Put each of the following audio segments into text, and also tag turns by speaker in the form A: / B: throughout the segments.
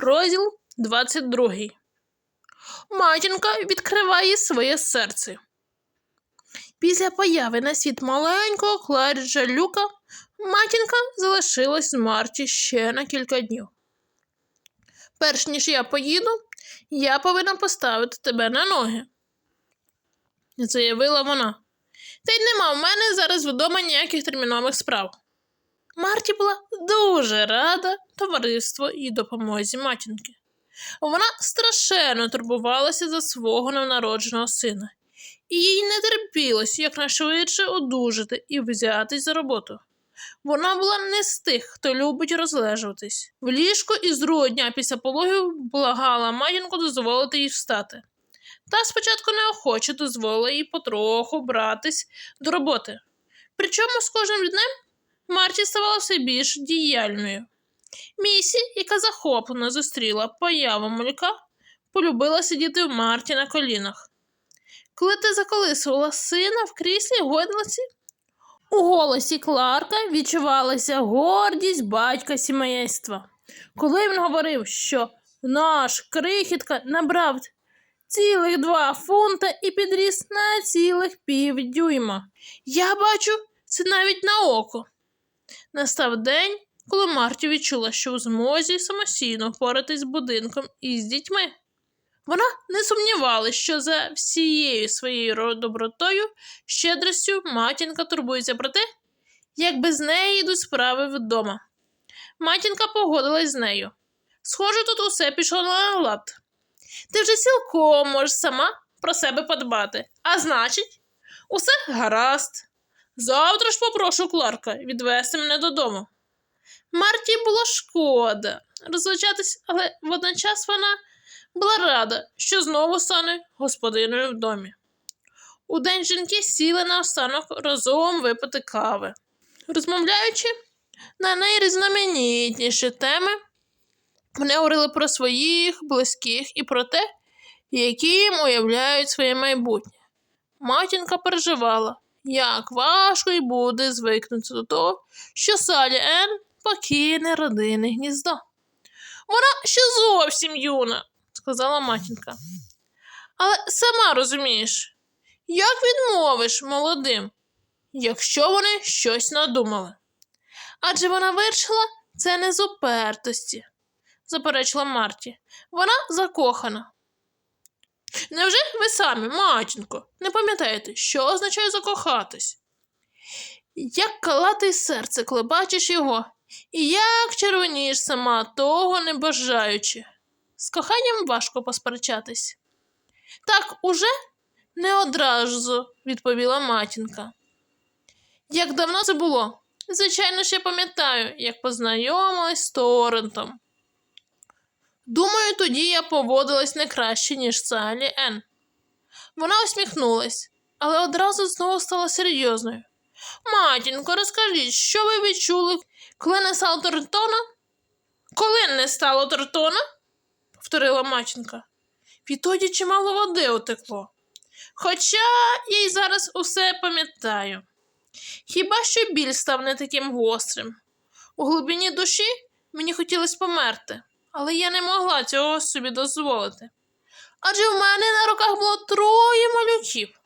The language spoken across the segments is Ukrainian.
A: Розділ 22. Матінка відкриває своє серце. Після появи на світ маленького Кларіджа Люка матінка залишилась з Марті ще на кілька днів. Перш ніж я поїду, я повинна поставити тебе на ноги, заявила вона. Та й нема в мене зараз вдома ніяких термінових справ. Марті була дуже рада товариству і допомозі матінки. Вона страшенно турбувалася за свого новонародженого сина, і їй не терпілося якнайшвидше одужати і взятись за роботу. Вона була не з тих, хто любить розлежуватись. В ліжку із другого дня після пологів благала матінку дозволити їй встати. Та спочатку неохоче дозволила їй потроху братись до роботи. Причому з кожним днем Марті ставала все більш діяльною. Місі, яка захоплено зустріла появу малюка, полюбила сидіти в Марті на колінах. Коли ти заколисувала сина в кріслі гойдалці, у голосі Кларка відчувалася гордість батька сімейства. Коли він говорив, що наш крихітка набрав цілих два фунта і підріс на цілих пів дюйма. Я бачу це навіть на око. Настав день, коли Марті відчула, що в змозі самостійно впоратись з будинком і з дітьми. Вона не сумнівалася, що за всією своєю добротою, щедростю матінка турбується про те, як без неї йдуть справи вдома. Матінка погодилась з нею. Схоже, тут усе пішло на лад. Ти вже цілком можеш сама про себе подбати, а значить, усе гаразд. Завтра ж попрошу Кларка відвести мене додому. Марті було шкода розлучатись, але водночас вона була рада, що знову стане господиною в домі. У день жінки сіли на останок разом випити кави, розмовляючи на найрізноманітніші теми, вони говорили про своїх близьких і про те, які їм уявляють своє майбутнє. Матінка переживала, як важко й буде звикнути до того, що Салі Ен покине родинне гніздо. Вона ще зовсім юна, сказала матінка. Але сама розумієш, як відмовиш молодим, якщо вони щось надумали? Адже вона вирішила це не з упертості, заперечила Марті. Вона закохана. Невже ви самі, матінко, не пам'ятаєте, що означає закохатись? Як калати серце, коли бачиш його, і як червонієш сама, того не бажаючи. З коханням важко посперечатись. Так, уже не одразу, відповіла матінка. Як давно це було? Звичайно я пам'ятаю, як познайомилась з Торрентом. Думаю, тоді я поводилась не краще, ніж Салі Ен. Вона усміхнулась, але одразу знову стала серйозною. Матінко, розкажіть, що ви відчули, коли не стало Тортона? Коли не стало Тортона? повторила матінка. Відтоді чимало води утекло. Хоча я й зараз усе пам'ятаю. Хіба що біль став не таким гострим. У глибині душі мені хотілося померти, але я не могла цього собі дозволити. Адже в мене на руках було троє малюків.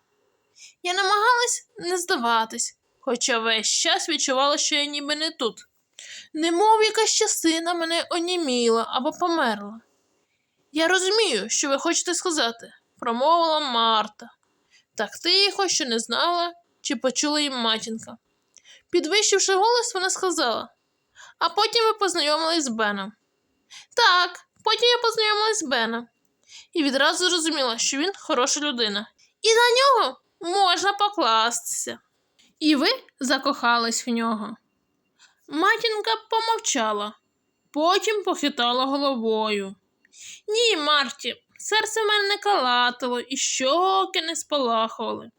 A: Я намагалась не здаватись, хоча весь час відчувала, що я ніби не тут. Немов якась частина мене оніміла або померла. Я розумію, що ви хочете сказати, промовила Марта. Так тихо, що не знала, чи почула їм матінка. Підвищивши голос, вона сказала, а потім ви познайомились з Беном. Так, потім я познайомилась з Беном і відразу зрозуміла, що він хороша людина, і на нього можна покластися. І ви закохались в нього. Матінка помовчала, потім похитала головою. Ні, Марті, серце в мене не калатило і щоки не спалахували.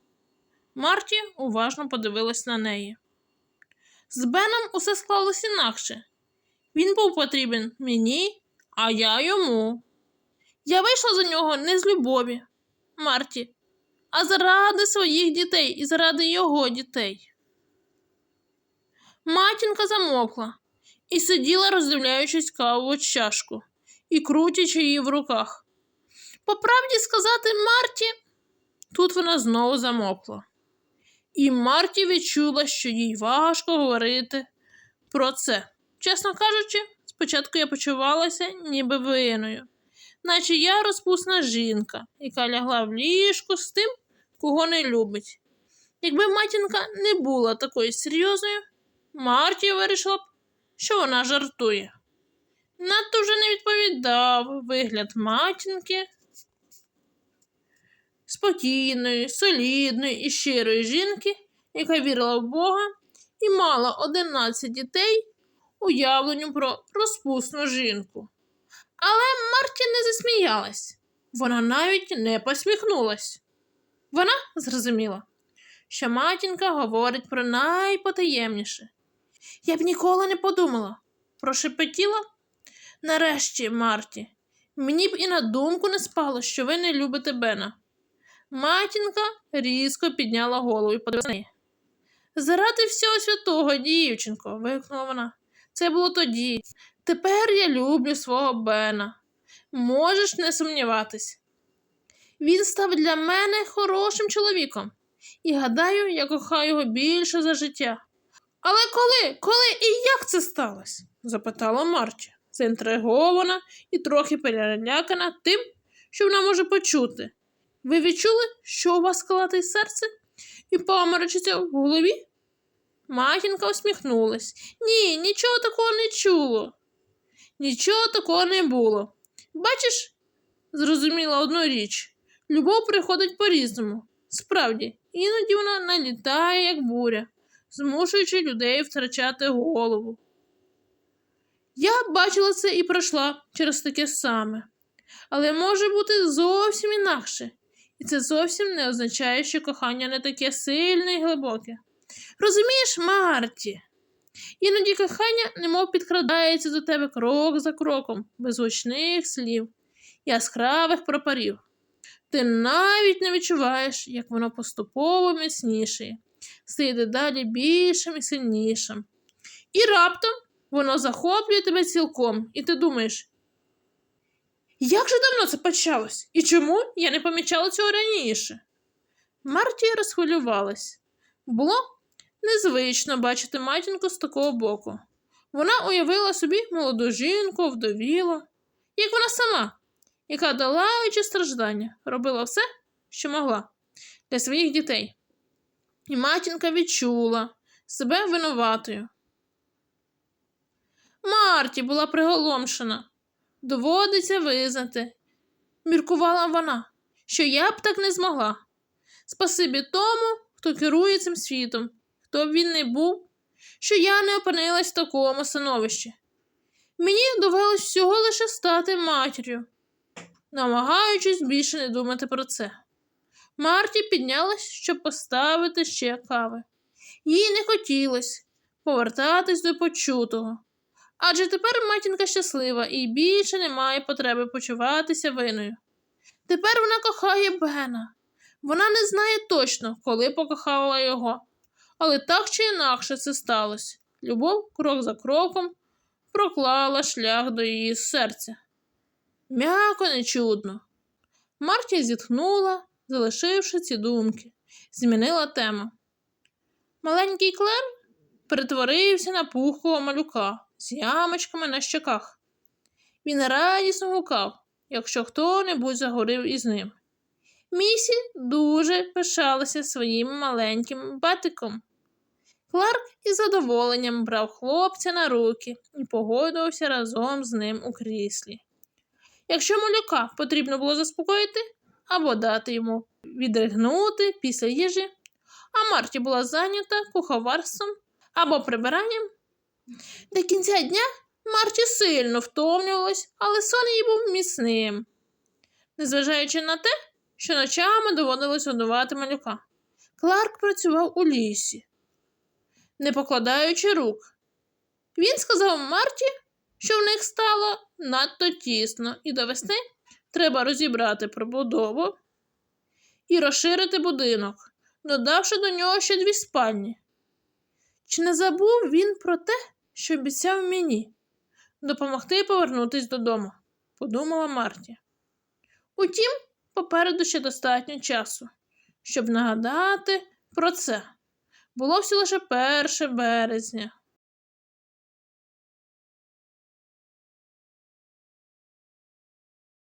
A: Марті уважно подивилась на неї. З Беном усе склалось інакше. Він був потрібен мені, а я йому. Я вийшла за нього не з любові, Марті, а заради своїх дітей і заради його дітей. Матінка замовкла і сиділа, роздивляючись каву чашку, і крутячи її в руках. По правді сказати Марті, тут вона знову замовкла. І Марті відчула, що їй важко говорити про це. Чесно кажучи, спочатку я почувалася ніби винною, наче я розпусна жінка, яка лягла в ліжку з тим, кого не любить. Якби матінка не була такою серйозною, Марті вирішила б, що вона жартує. Надто вже не відповідав вигляд матінки спокійної, солідної і щирої жінки, яка вірила в Бога і мала 11 дітей уявленню про розпусну жінку. Але Марті не засміялась, вона навіть не посміхнулась. Вона зрозуміла, що матінка говорить про найпотаємніше. Я б ніколи не подумала, прошепотіла. Нарешті, Марті, мені б і на думку не спало, що ви не любите Бена. Матінка різко підняла голову і подивилася на. Заради всього святого, дівчинко, вигукнула вона. Це було тоді. Тепер я люблю свого Бена. Можеш не сумніватись. Він став для мене хорошим чоловіком, і гадаю, я кохаю його більше за життя. Але коли, коли і як це сталося? запитала Марті, заінтригована і трохи перелякана тим, що вона може почути. Ви відчули, що у вас калатить серце і поморочиться в голові? Матінка усміхнулась. Ні, нічого такого не чуло. Нічого такого не було. Бачиш, зрозуміла одну річ. Любов приходить по-різному. Справді, іноді вона налітає, як буря, змушуючи людей втрачати голову. Я бачила це і пройшла через таке саме. Але може бути зовсім інакше. І це зовсім не означає, що кохання не таке сильне і глибоке. Розумієш, Марті? Іноді кохання немов підкрадається до тебе крок за кроком, без гучних слів, яскравих пропарів. Ти навіть не відчуваєш, як воно поступово міцнішає, стає дедалі більшим і сильнішим. І раптом воно захоплює тебе цілком, і ти думаєш, як же давно це почалось? І чому я не помічала цього раніше? Марті розхвилювалась. Було незвично бачити матінку з такого боку. Вона уявила собі молоду жінку, вдовілу, як вона сама, яка, долаючи страждання, робила все, що могла для своїх дітей. І матінка відчула себе винуватою. Марті була приголомшена. Доводиться визнати, міркувала вона, що я б так не змогла. Спасибі тому, хто керує цим світом, хто б він не був, що я не опинилась в такому становищі. Мені довелось всього лише стати матір'ю, намагаючись більше не думати про це. Марті піднялась, щоб поставити ще кави. Їй не хотілося повертатись до почутого. Адже тепер матінка щаслива і більше не має потреби почуватися виною. Тепер вона кохає Бена. Вона не знає точно, коли покохала його, але так чи інакше це сталося. Любов крок за кроком проклала шлях до її серця. М'яко нечудно. Марті зітхнула, залишивши ці думки, змінила тему. Маленький Клер перетворився на пухкого малюка з ямочками на щоках. Він радісно гукав, якщо хто-небудь загорив із ним. Місі дуже пишалася своїм маленьким батиком. Кларк із задоволенням брав хлопця на руки і погодувався разом з ним у кріслі. Якщо малюка потрібно було заспокоїти або дати йому відригнути після їжі, а Марті була зайнята куховарством або прибиранням, до кінця дня Марті сильно втомлювалась, але сон її був міцним, незважаючи на те, що ночами доводилось годувати малюка. Кларк працював у лісі, не покладаючи рук. Він сказав Марті, що в них стало надто тісно, і до весни треба розібрати прибудову і розширити будинок, додавши до нього ще дві спальні. Чи не забув він про те, що обіцяв мені допомогти повернутись додому? подумала Марті. Утім, попереду ще достатньо часу, щоб нагадати про це. Було всього лише 1 березня.